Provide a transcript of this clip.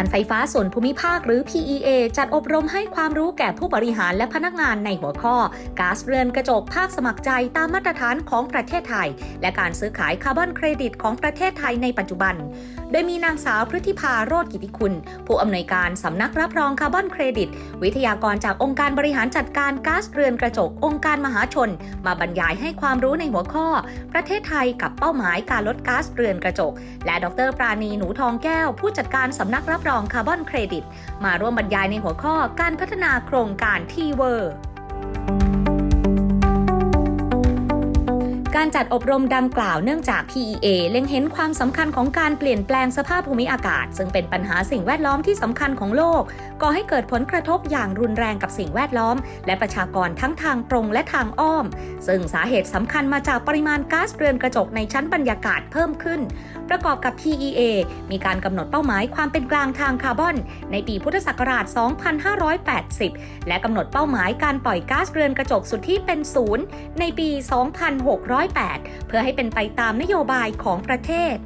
การไฟฟ้าส่วนภูมิภาคหรือ PEA จัดอบรมให้ความรู้แก่ผู้บริหารและพนักงานในหัวข้อก๊าซเรือนกระจกภาคสมัครใจตามมาตรฐานของประเทศไทย และการซื้อขายคาร์บอนเครดิตของประเทศไทยในปัจจุบัน โดยมีนางสาวพฤติภาโรธกิติคุณ ผู้อำนวยการสำนักรับรองคาร์บอนเครดิต วิทยากรจากองค์การบริหารจัดการก๊าซเรือนกระจกองค์การมหาชน มาบรรยายให้ความรู้ในหัวข้อ ประเทศไทยกับเป้าหมายการลดก๊าซเรือนกระจก และดรปราณีหนูทองแก้ว ผู้จัดการสำนักรับรองคาร์บอนเครดิต มาร่วมบรรยายในหัวข้อการพัฒนาโครงการทีเวอร์ การจัดอบรมดังกล่าวเนื่องจาก PEA เล็งเห็นความสำคัญของการเปลี่ยนแปลงสภาพภูมิอากาศ ซึ่งเป็นปัญหาสิ่งแวดล้อมที่สำคัญของโลก ก่อให้เกิดผลกระทบอย่างรุนแรงกับสิ่งแวดล้อม และประชากรทั้งทางตรงและทางอ้อม ซึ่งสาเหตุสำคัญมาจากปริมาณก๊าซเรือนกระจกในชั้นบรรยากาศเพิ่มขึ้น ประกอบกับ PEA มีการกำหนดเป้าหมายความเป็นกลางทางคาร์บอน ในปีพุทธศักราช 2580 และกำหนดเป้าหมายการปล่อยก๊าซเรือนกระจกสุทธิเป็นศูนย์ในปี 2,600 2608 เพื่อให้เป็นไปตามนโยบายของประเทศ